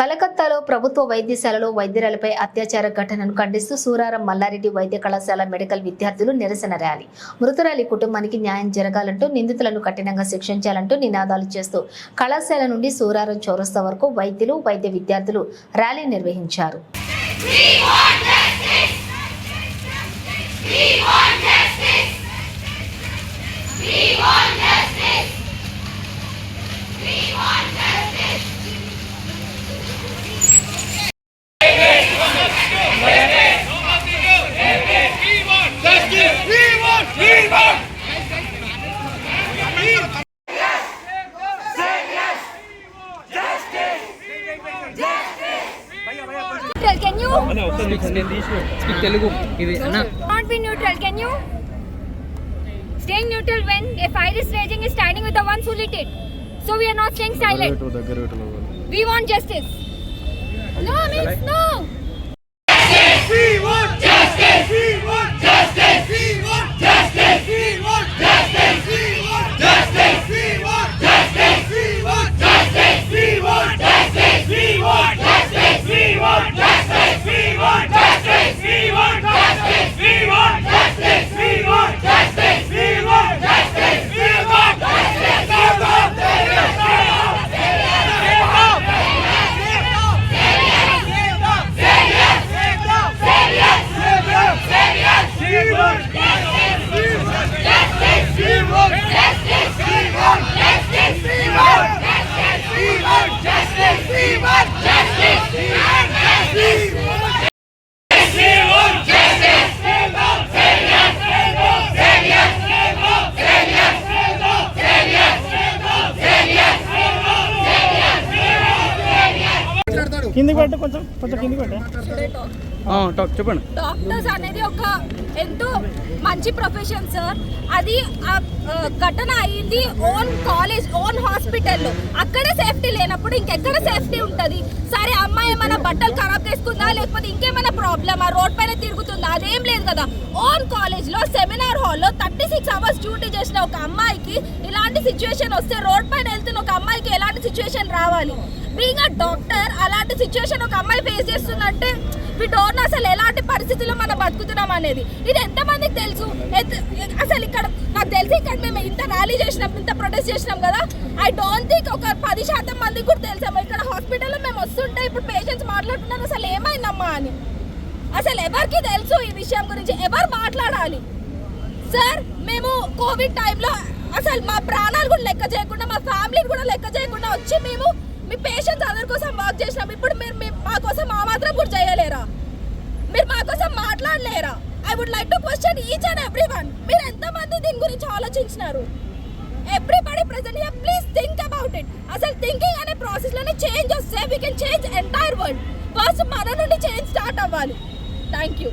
కలకత్తాలో ప్రభుత్వ వైద్యశాలలో వైద్యురాలపై అత్యాచార ఘటనను ఖండిస్తూ సూరారం మల్లారెడ్డి వైద్య కళాశాల మెడికల్ విద్యార్థులు నిరసన ర్యాలీ. మృతురాలి కుటుంబానికి న్యాయం జరగాలంటూ నిందితులను కఠినంగా శిక్షించాలంటూ నినాదాలు చేస్తూ కళాశాల నుండి సూరారం చౌరస్తా వరకు వైద్యులు వైద్య విద్యార్థులు ర్యాలీ నిర్వహించారు. Can you? Oh, speak, speak Telugu. Not be neutral. Can you? Staying neutral when a fire is raging is standing with the ones who lit it. So we are not staying silent. We want justice. No means no. కిందికి పెట్టు కొంచెం కొంచెం కిందికి పెట్టు ఆ, talk చెప్పండి. Doctors అనేది ఒక ఎంతో మంచి ప్రొఫెషన్ సార్. అది ఘటన అయింది ఓన్ కాలేజ్ ఓన్ హాస్పిటల్లో. అక్కడే సేఫ్టీ లేనప్పుడు ఇంకెక్కడ సేఫ్టీ ఉంటుంది? సరే అమ్మాయి ఏమైనా బట్టలు ఖరాబ్ చేసుకుందా? లేకపోతే ఇంకేమైనా ప్రాబ్లమ్? ఆ రోడ్ పైన తిరుగుతుందా? అదేం లేదు కదా. ఓన్ కాలేజ్లో సెమినార్ హాల్లో థర్టీ సిక్స్ అవర్స్ డ్యూటీ చేసిన ఒక అమ్మాయికి ఇలాంటి సిచ్యువేషన్ వస్తే రోడ్ పైన వెళ్తున్న ఒక అమ్మాయికి ఎలాంటి సిచ్యువేషన్ రావాలి? బీయింగ్ అ డాక్టర్ ఇలాంటి సిచ్యువేషన్ ఒక అమ్మాయి ఫేస్ చేస్తుందంటే మీ డోర్ను అసలు ఎలాంటి పరిస్థితుల్లో మనం బతుకుతున్నాం అనేది. ఇది ఎంతమందికి తెలుసు? అసలు ఇక్కడ నాకు తెలిసి ఇక్కడ మేము ఇంత ర్యాలీ చేసినాం ఇంత ప్రొటెస్ట్ చేసినాం కదా. ఐ డోంట్ థింక్ ఒక పది శాతం మందికి కూడా తెలుసాము ఇక్కడ హాస్పిటల్లో మేము వస్తుంటే ఇప్పుడు పేషెంట్స్ మాట్లాడుతున్నారు అసలు ఏమైందమ్మా అని. అసలు ఎవరికి తెలుసు ఈ విషయం గురించి? ఎవరు మాట్లాడాలి? సార్ మేము కోవిడ్ టైంలో అసలు మా ప్రాణాలు కూడా లెక్క చేయకుండా మా ఫ్యామిలీని కూడా లెక్క చేయకుండా వచ్చి మేము మీ పేషెంట్స్ అందరి కోసం వర్క్ చేసినాం ఇప్పుడు మీరు మా కోసం మా మాత్రం కూడా చేయలేరా? మీరు మా కోసం మాట్లాడలేరా? I would like to question each and every one మీరు ఎంతమంది దీని గురించి ఆలోచించినారు? Everybody present here please think about it అసలు థింకింగ్ అనే ప్రాసెస్లోనే చేంజ్ వస్తే we can change entire world first మన నుండి చేంజ్ స్టార్ట్ అవ్వాలి. Thank you